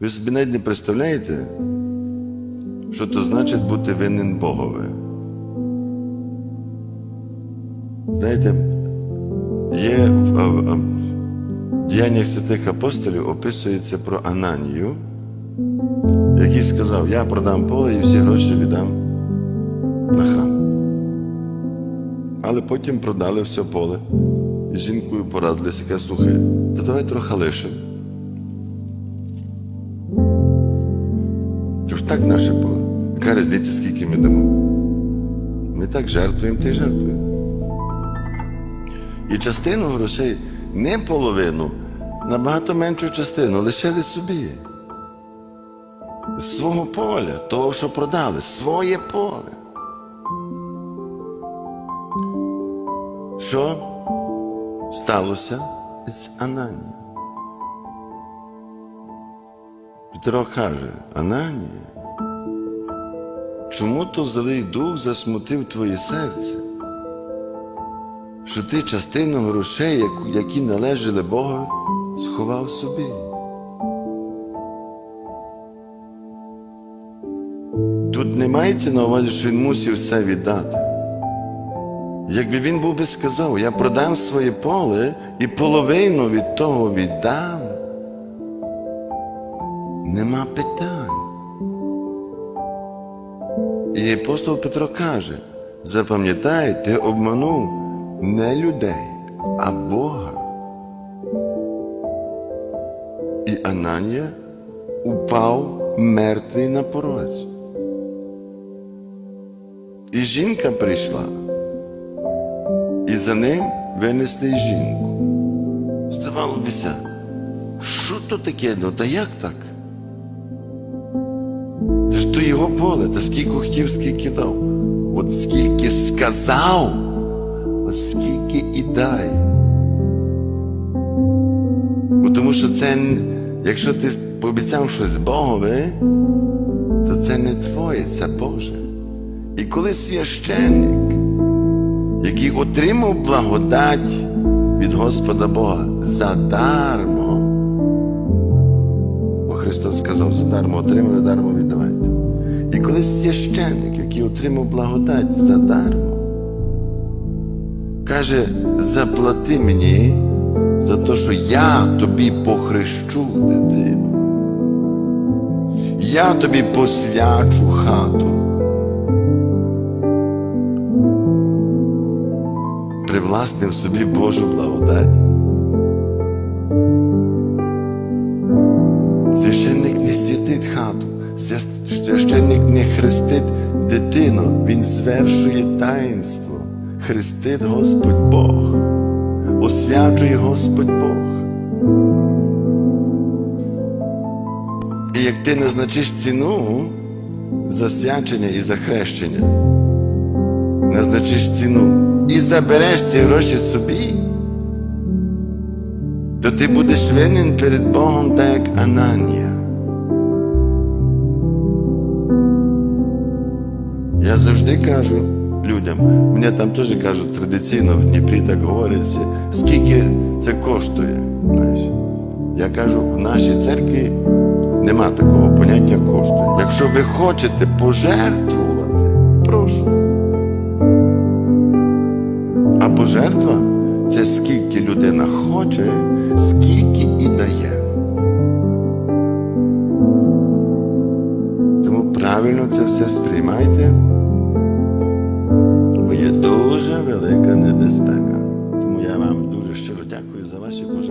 Ви собі навіть не представляєте, що то значить бути винен Богові. Знаєте, є в, діяннях святих апостолів описується про Ананію, який сказав, я продам поле і всі гроші віддам на храм. Але потім продали все поле. І з жінкою порадилися, каже, слухай, то давай трохи лишимо. Так наше поле. Яка різниця, скільки ми дамо? Ми так жертвуємо, та й жертвуємо. І частину грошей, не половину, набагато меншу частину лишили собі. З свого поля, того, що продали, своє поле. Що сталося з Ананією? Петро каже, Ананія, чому то злий дух засмутив твоє серце? Що ти частину грошей, які належали Богу, сховав собі. Тут не мається на увазі, що він мусив все віддати. Якби він був би сказав, я продам своє поле і половину від того віддам, нема питань. І апостол Петро каже: запам'ятай, ти обманув не людей, а Бога. І Ананія упав мертвий на порозі. І жінка прийшла, і за ним винесли жінку. Здавалося, що то таке? Ну та як так? То його поле, та скільки хотів, скільки дав. От скільки сказав, от скільки і дай. Бо тому що це, якщо ти пообіцяв щось Богові, то це не твоє, це Боже. І коли священник, який отримав благодать від Господа Бога задармо, бо Христос сказав, задармо отримали, дармо віддавайте. І коли священник, який отримав благодать задармо, каже, заплати мені за те, що я тобі похрещу дитину. Я тобі посвячу хату. Привласнив собі Божу благодать. Священник не хрестить дитину, він звершує таїнство. Хрестить Господь Бог, освячує Господь Бог. І як ти назначиш ціну за свячення і за хрещення, назначиш ціну і забереш ці гроші собі, то ти будеш винен перед Богом, так як Ананія. Я завжди кажу людям, мене там теж кажуть традиційно в Дніпрі так говорять, всі, скільки це коштує. Я кажу, в нашій церкві нема такого поняття коштує. Якщо ви хочете пожертвувати, прошу. А пожертва це скільки людина хоче, скільки і дає. Велика небезпека. Тому я вам дуже щиро дякую за ваші пожертви.